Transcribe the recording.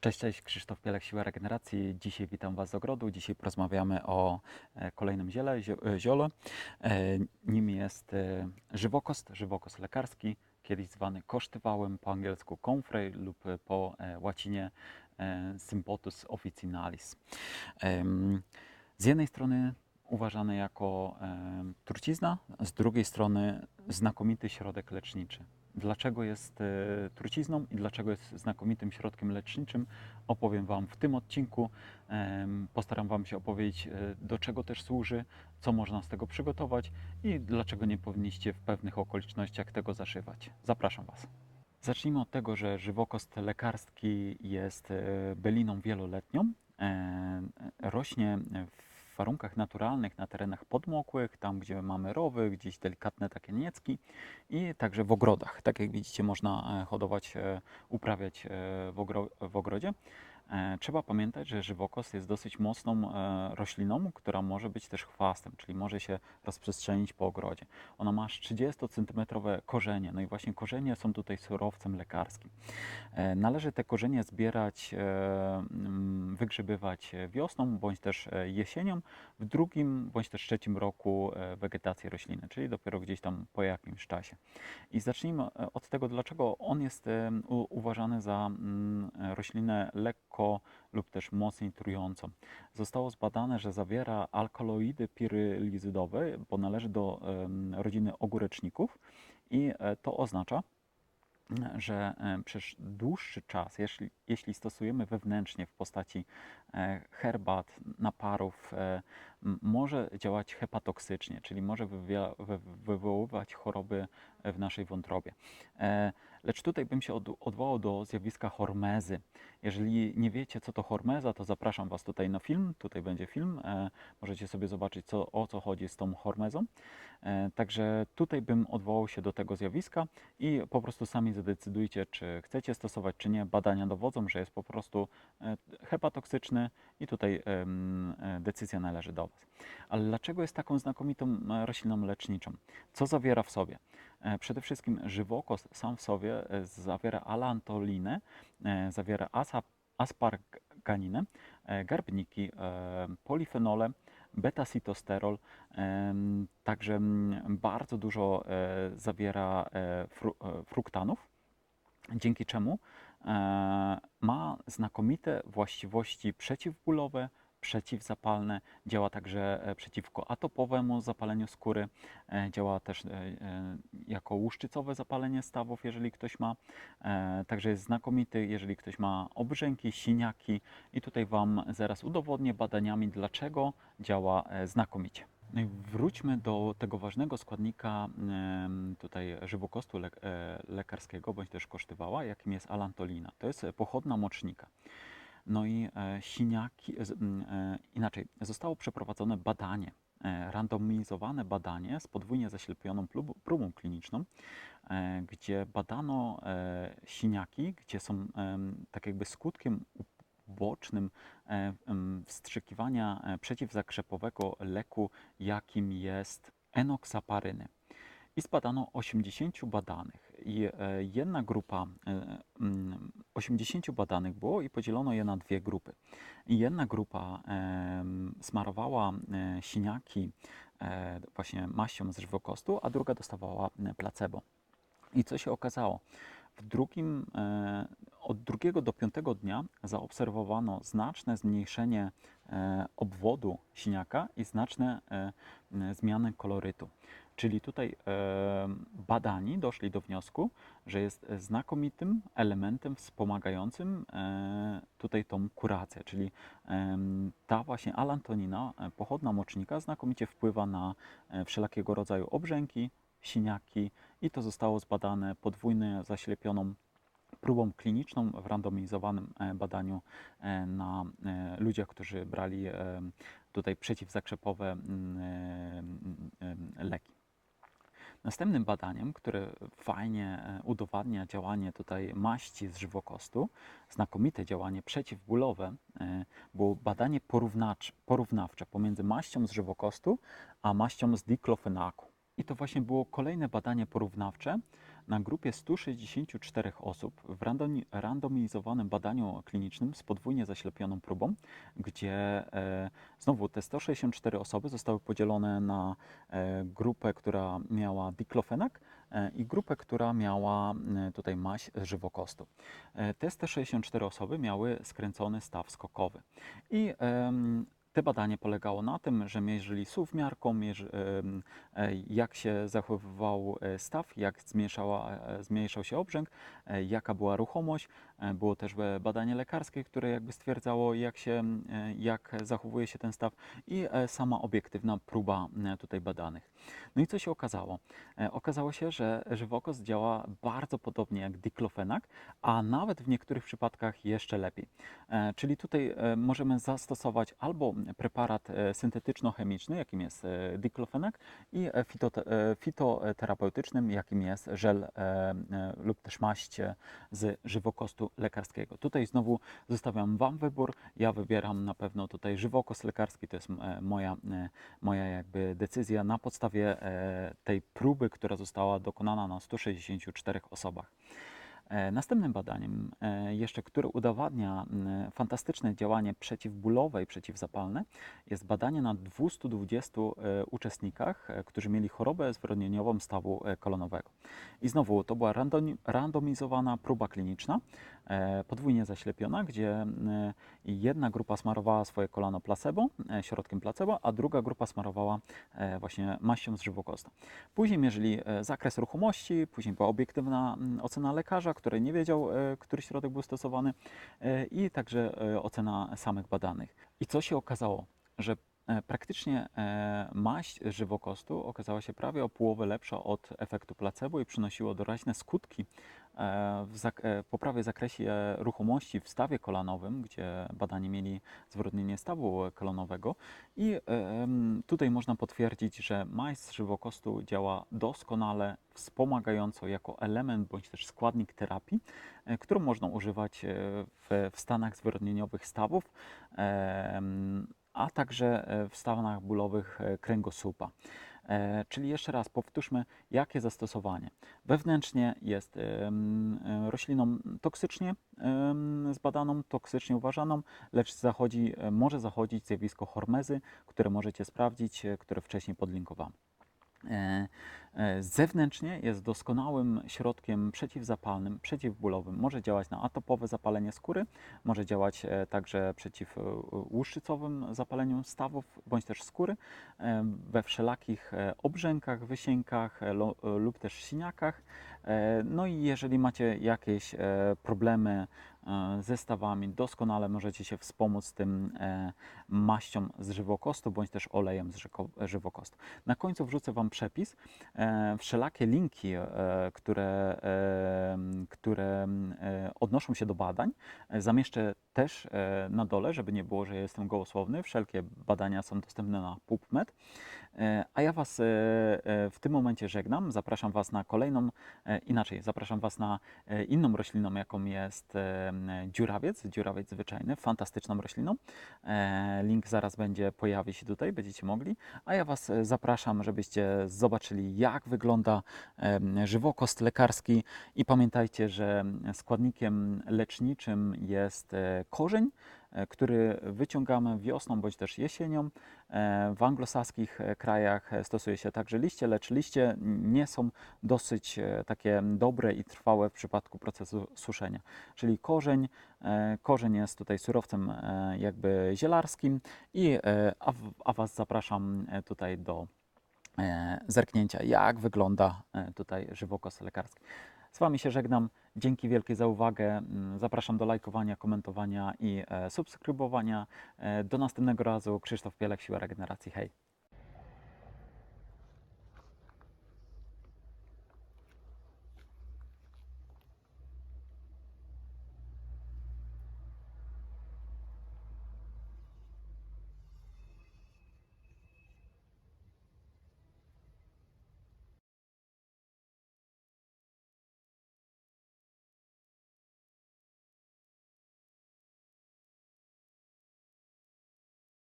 Cześć, cześć, Krzysztof Pielek, Siła Regeneracji. Dzisiaj witam Was z ogrodu. Dzisiaj porozmawiamy o e, kolejnym ziele, e, ziole. E, Nim jest żywokost, żywokost lekarski, kiedyś zwany kosztywałem, po angielsku comfrey lub po łacinie Sympotus officinalis. Z jednej strony uważany jako trucizna, z drugiej strony znakomity środek leczniczy. Dlaczego jest e, trucizną i dlaczego jest znakomitym środkiem leczniczym, opowiem Wam w tym odcinku. Postaram Wam się opowiedzieć, e, do czego też służy, co można z tego przygotować i dlaczego nie powinniście w pewnych okolicznościach tego zaszywać. Zapraszam Was. Zacznijmy od tego, że żywokost lekarski jest e, byliną wieloletnią. Rośnie w warunkach naturalnych na terenach podmokłych, tam gdzie mamy rowy, gdzieś delikatne takie niecki i także w ogrodach. Tak jak widzicie, można e, hodować, e, uprawiać e, w, ogro, w ogrodzie. E, Trzeba pamiętać, że żywokos jest dosyć mocną e, rośliną, która może być też chwastem, czyli może się rozprzestrzenić po ogrodzie. Ona ma aż 30 cm korzenie, no i właśnie korzenie są tutaj surowcem lekarskim. E, Należy te korzenie zbierać, mm, wygrzebywać wiosną bądź też jesienią, w drugim bądź też trzecim roku wegetacji rośliny, czyli dopiero gdzieś tam po jakimś czasie. I zacznijmy od tego, dlaczego on jest uważany za mm, roślinę lekko lub też mocniej trującą. Zostało zbadane, że zawiera alkaloidy pirylizydowe, bo należy do rodziny ogóreczników i e, to oznacza, że e, przez dłuższy czas, jeśli, jeśli stosujemy wewnętrznie w postaci e, herbat, naparów, może działać hepatoksycznie, czyli może wywoływać choroby w naszej wątrobie. Lecz tutaj bym się od, odwołał do zjawiska hormezy. Jeżeli nie wiecie, co to hormeza, to zapraszam Was tutaj na film. Tutaj będzie film. E, możecie sobie zobaczyć, co, o co chodzi z tą hormezą. E, także tutaj bym odwołał się do tego zjawiska i po prostu sami zadecydujcie, czy chcecie stosować, czy nie. Badania dowodzą, że jest po prostu e, hepatoksyczny i tutaj decyzja należy do Was. Ale dlaczego jest taką znakomitą rośliną leczniczą? Co zawiera w sobie? Przede wszystkim żywokos sam w sobie zawiera alantolinę, zawiera asa, asparganinę, e, garbniki, e, polifenole, beta-sitosterol, em, także bardzo dużo e, zawiera e, fru, e, fruktanów, dzięki czemu e, ma znakomite właściwości przeciwbólowe, przeciwzapalne, działa także e, przeciwko atopowemu zapaleniu skóry, e, działa też e, jako łuszczycowe zapalenie stawów, jeżeli ktoś ma, także jest znakomity, jeżeli ktoś ma obrzęki, siniaki i tutaj Wam zaraz udowodnię badaniami, dlaczego działa znakomicie. No i wróćmy do tego ważnego składnika tutaj żywokostu le, lekarskiego, bądź też kosztywała, jakim jest alantolina. To jest pochodna mocznika. No i e, siniaki, e, inaczej, zostało przeprowadzone badanie, e, randomizowane badanie z podwójnie zaślepioną próbą, kliniczną, gdzie badano siniaki, gdzie są tak jakby skutkiem ubocznym wstrzykiwania przeciwzakrzepowego leku, jakim jest enoksaparyny. I zbadano 80 badanych. I e, jedna grupa, e, mm, 80 badanych było i podzielono je na dwie grupy. Jedna grupa em, smarowała e, siniaki e, właśnie maścią z żywokostu, a druga dostawała e, placebo. I co się okazało? W drugim, e, od drugiego do piątego dnia zaobserwowano znaczne zmniejszenie e, obwodu siniaka i znaczne e, zmiany kolorytu. Czyli tutaj badani doszli do wniosku, że jest znakomitym elementem wspomagającym e, tutaj tą kurację, czyli ta właśnie alantonina, e, pochodna mocznika, znakomicie wpływa na e, wszelakiego rodzaju obrzęki, siniaki i to zostało zbadane podwójnie zaślepioną próbą kliniczną w randomizowanym badaniu na ludziach, którzy brali tutaj przeciwzakrzepowe mm, leki. Następnym badaniem, które fajnie e, udowadnia działanie tutaj maści z żywokostu, znakomite działanie przeciwbólowe, e, było badanie porównawcze pomiędzy maścią z żywokostu a maścią z diklofenaku. I to właśnie było kolejne badanie porównawcze, na grupie 164 osób w randomi- randomizowanym badaniu klinicznym z podwójnie zaślepioną próbą, gdzie e, znowu te 164 osoby zostały podzielone na e, grupę, która miała diklofenak e, i grupę, która miała tutaj maść żywokostu. Te 164 osoby miały skręcony staw skokowy. I te badanie polegało na tym, że mierzyli SUV miarką, mierzy, e, jak się zachowywał e, staw, jak zmniejszała, e, zmniejszał się obrzęk, jaka była ruchomość. Było też badanie lekarskie, które jakby stwierdzało, jak, się, jak zachowuje się ten staw i sama obiektywna próba tutaj badanych. No i co się okazało? Okazało się, że żywokos działa bardzo podobnie jak diklofenak, a nawet w niektórych przypadkach jeszcze lepiej. Czyli tutaj możemy zastosować albo preparat e, syntetyczno-chemiczny, jakim jest e, diklofenak, i e, fitote- fitoterapeutycznym, jakim jest żel lub też maść z żywokostu lekarskiego. Tutaj znowu zostawiam Wam wybór. Ja wybieram na pewno tutaj żywokos lekarski, to jest moja, moja jakby decyzja na podstawie tej próby, która została dokonana na 164 osobach. E, Następnym badaniem, e, jeszcze które udowadnia fantastyczne działanie przeciwbólowe i przeciwzapalne, jest badanie na 220 e, uczestnikach, którzy mieli chorobę zwyrodnieniową stawu kolonowego. I znowu to była randomizowana próba kliniczna, podwójnie zaślepiona, gdzie m, jedna grupa smarowała swoje kolano placebo, e, środkiem placebo, a druga grupa smarowała e, właśnie maścią z żywokosta. Później mierzyli e, zakres ruchomości, później była obiektywna mm, ocena lekarza, który nie wiedział, e, który środek był stosowany e, i także e, ocena samych badanych. I co się okazało? Że e, praktycznie e, maść żywokostu okazała się prawie o połowę lepsza od efektu placebo i przynosiło doraźne skutki e, w zak- e, poprawie zakresie ruchomości w stawie kolanowym, gdzie badani mieli zwrotnienie stawu kolonowego. I e, tutaj można potwierdzić, że maść żywokostu działa doskonale, wspomagająco jako element bądź też składnik terapii, e, którą można używać e, w, stanach zwyrodnieniowych stawów, a także e, w stanach bólowych e, kręgosłupa. E, Czyli jeszcze raz powtórzmy, jakie zastosowanie. Wewnętrznie jest rośliną toksycznie zbadaną, toksycznie uważaną, lecz zachodzi, może zachodzić zjawisko hormezy, które możecie sprawdzić, które wcześniej podlinkowałem. E, Zewnętrznie jest doskonałym środkiem przeciwzapalnym, przeciwbólowym. Może działać na atopowe zapalenie skóry, może działać e, także przeciw e, łuszczycowym zapaleniu stawów bądź też skóry, we wszelakich obrzękach, e, lub też siniakach. E, No i jeżeli macie jakieś e, problemy e, ze stawami, doskonale możecie się wspomóc tym maścią z żywokostu bądź też olejem z żywokostu. Na końcu wrzucę Wam przepis. Wszelakie linki, które, które odnoszą się do badań, zamieszczę też na dole, żeby nie było, że jestem gołosłowny. Wszelkie badania są dostępne na PubMed. E, A ja Was e, e, w tym momencie żegnam. Zapraszam Was na kolejną, inaczej, zapraszam Was na inną rośliną, jaką jest dziurawiec, dziurawiec zwyczajny, fantastyczną rośliną. Link zaraz będzie, pojawi się tutaj, będziecie mogli. A ja Was zapraszam, żebyście zobaczyli, jak wygląda żywokost lekarski i pamiętajcie, że składnikiem leczniczym jest korzeń, który wyciągamy wiosną bądź też jesienią. E, W anglosaskich e, krajach e, stosuje się także liście, lecz liście nie są dosyć e, takie dobre i trwałe w przypadku procesu suszenia. Czyli korzeń, e, korzeń jest tutaj surowcem e, jakby zielarskim i e, a, a Was zapraszam e, tutaj do e, zerknięcia, jak wygląda e, tutaj żywokos lekarski. Z Wami się żegnam. Dzięki wielkie za uwagę. Mm, Zapraszam do lajkowania, komentowania i e, subskrybowania. E, Do następnego razu. Krzysztof Pielek, Siła Regeneracji. Hej!